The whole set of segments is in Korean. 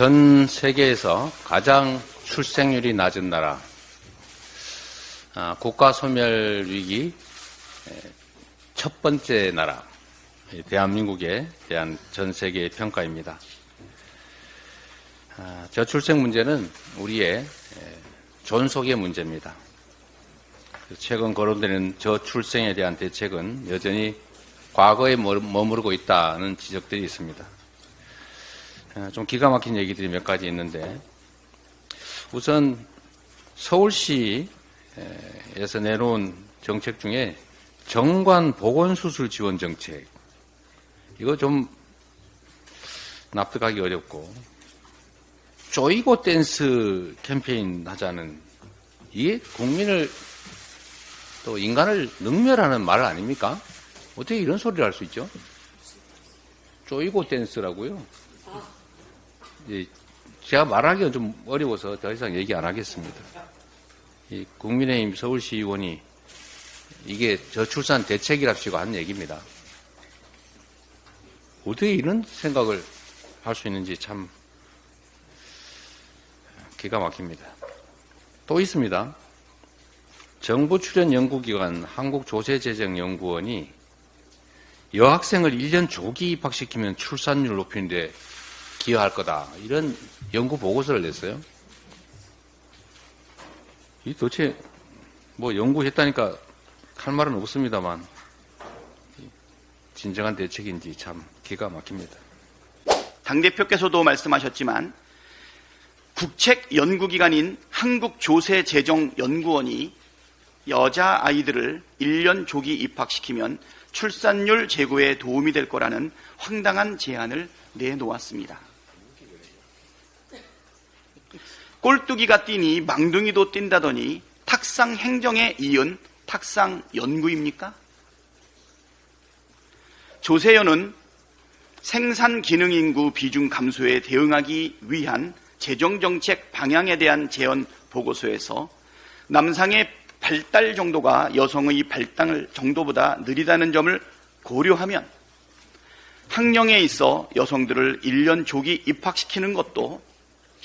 전 세계에서 가장 출생률이 낮은 나라, 아, 국가 소멸 위기 에, 첫 번째 나라, 이 대한민국에 대한 전 세계의 평가입니다. 아, 저출생 문제는 우리의 에, 존속의 문제입니다. 최근 거론되는 저출생에 대한 대책은 여전히 과거에 머- 머무르고 있다는 지적들이 있습니다. 아, 좀 기가 막힌 얘기들이 몇 가지 있는데 우선 서울시에서 내놓은 정책 중에 정관 보건수술 지원 정책 이거 좀 납득하기 어렵고 쪼이고 댄스 캠페인 하자는 이게 국민을 또 인간을 능멸하는 말 아닙니까? 어떻게 이런 소리를 할 수 있죠? 쪼이고 댄스라고요? 예, 제가 말하기가 좀 어려워서 더 이상 얘기 안 하겠습니다. 이 국민의힘 서울시 의원이 이게 저출산 대책이랍시고 한 얘기입니다. 어떻게 이런 생각을 할 수 있는지 참 기가 막힙니다. 또 있습니다. 정부 출연 연구기관 한국조세재정연구원이 여학생을 1년 조기 입학시키면 출산율 높이는데 기여할 거다. 이런 연구 보고서를 냈어요. 이 도대체 뭐 연구했다니까 할 말은 없습니다만 진정한 대책인지 참 기가 막힙니다. 당대표께서도 말씀하셨지만 국책연구기관인 한국조세재정연구원이 여자 아이들을 1년 조기 입학시키면 출산율 제고에 도움이 될 거라는 황당한 제안을 내놓았습니다. 꼴뚜기가 뛰니 망둥이도 뛴다더니 탁상 행정에 이은 탁상 연구입니까? 조세연은 생산 기능 인구 비중 감소에 대응하기 위한 재정 정책 방향에 대한 제언 보고서에서 남상의 발달 정도가 여성의 발달 정도보다 느리다는 점을 고려하면 학령에 있어 여성들을 1년 조기 입학시키는 것도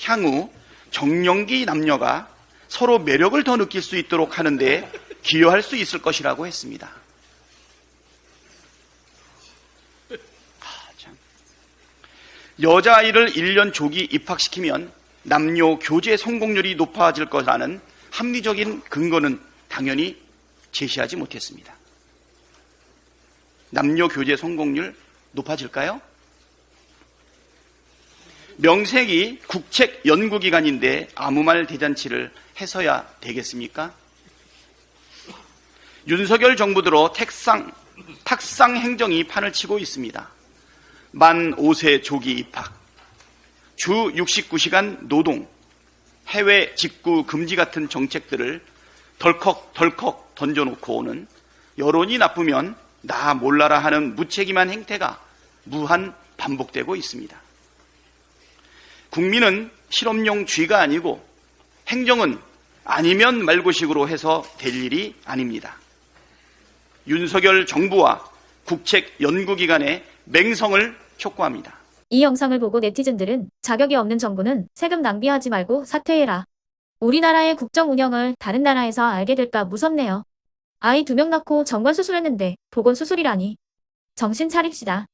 향후 정년기 남녀가 서로 매력을 더 느낄 수 있도록 하는데 기여할 수 있을 것이라고 했습니다. 아, 참. 여자아이를 1년 조기 입학시키면 남녀 교제 성공률이 높아질 거라는 합리적인 근거는 당연히 제시하지 못했습니다. 남녀 교제 성공률 높아질까요? 명색이 국책 연구기관인데 아무 말 대잔치를 해서야 되겠습니까? 윤석열 정부 들어 택상, 탁상 행정이 판을 치고 있습니다. 만 5세 조기 입학, 주 69시간 노동, 해외 직구 금지 같은 정책들을 덜컥덜컥 던져놓고 오는 여론이 나쁘면 나 몰라라 하는 무책임한 행태가 무한 반복되고 있습니다. 국민은 실험용 쥐가 아니고 행정은 아니면 말고식으로 해서 될 일이 아닙니다. 윤석열 정부와 국책 연구기관의 맹성을 촉구합니다. 이 영상을 보고 네티즌들은 자격이 없는 정부는 세금 낭비하지 말고 사퇴해라. 우리나라의 국정 운영을 다른 나라에서 알게 될까 무섭네요. 아이 두 명 낳고 정관 수술했는데 보건 수술이라니. 정신 차립시다.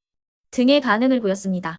등의 반응을 보였습니다.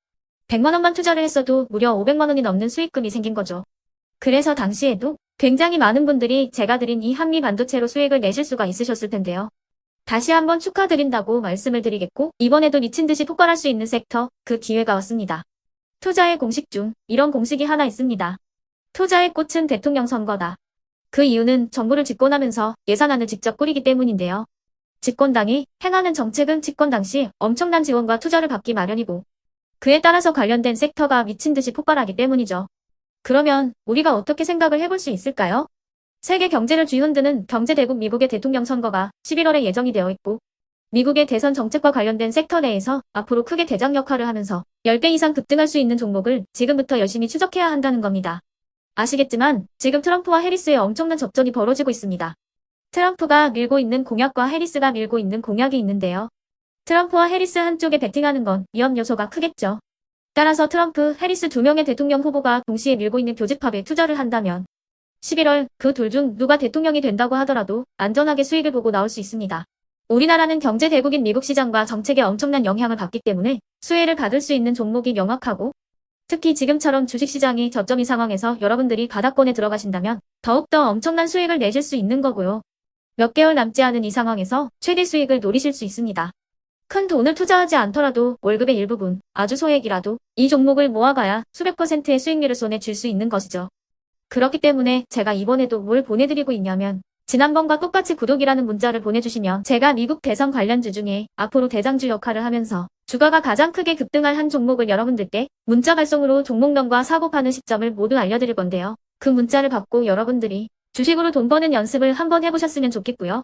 100만 원만 투자를 했어도 무려 500만 원이 넘는 수익금이 생긴 거죠. 그래서 당시에도 굉장히 많은 분들이 제가 드린 이 한미 반도체로 수익을 내실 수가 있으셨을 텐데요. 다시 한번 축하드린다고 말씀을 드리겠고 이번에도 미친 듯이 폭발할 수 있는 섹터 그 기회가 왔습니다. 투자의 공식 중 이런 공식이 하나 있습니다. 투자의 꽃은 대통령 선거다. 그 이유는 정부를 집권하면서 예산안을 직접 꾸리기 때문인데요. 집권당이 행하는 정책은 집권 당시 엄청난 지원과 투자를 받기 마련이고 그에 따라서 관련된 섹터가 미친 듯이 폭발하기 때문이죠. 그러면 우리가 어떻게 생각을 해볼 수 있을까요? 세계 경제를 쥐흔드는 경제대국 미국의 대통령 선거가 11월에 예정이 되어 있고 미국의 대선 정책과 관련된 섹터 내에서 앞으로 크게 대장 역할을 하면서 10배 이상 급등할 수 있는 종목을 지금부터 열심히 추적해야 한다는 겁니다. 아시겠지만 지금 트럼프와 해리스의 엄청난 접전이 벌어지고 있습니다. 트럼프가 밀고 있는 공약과 해리스가 밀고 있는 공약이 있는데요. 트럼프와 해리스 한쪽에 베팅하는 건 위험 요소가 크겠죠. 따라서 트럼프, 해리스 두 명의 대통령 후보가 동시에 밀고 있는 교집합에 투자를 한다면 11월 그 둘 중 누가 대통령이 된다고 하더라도 안전하게 수익을 보고 나올 수 있습니다. 우리나라는 경제 대국인 미국 시장과 정책에 엄청난 영향을 받기 때문에 수혜를 받을 수 있는 종목이 명확하고 특히 지금처럼 주식시장이 저점인 상황에서 여러분들이 바닥권에 들어가신다면 더욱더 엄청난 수익을 내실 수 있는 거고요. 몇 개월 남지 않은 이 상황에서 최대 수익을 노리실 수 있습니다. 큰 돈을 투자하지 않더라도 월급의 일부분, 아주 소액이라도 이 종목을 모아가야 수백 퍼센트의 수익률을 손에 쥘 수 있는 것이죠. 그렇기 때문에 제가 이번에도 뭘 보내드리고 있냐면 지난번과 똑같이 구독이라는 문자를 보내주시면 제가 미국 대선 관련주 중에 앞으로 대장주 역할을 하면서 주가가 가장 크게 급등할 한 종목을 여러분들께 문자 발송으로 종목명과 사고 파는 시점을 모두 알려드릴 건데요. 그 문자를 받고 여러분들이 주식으로 돈 버는 연습을 한번 해보셨으면 좋겠고요.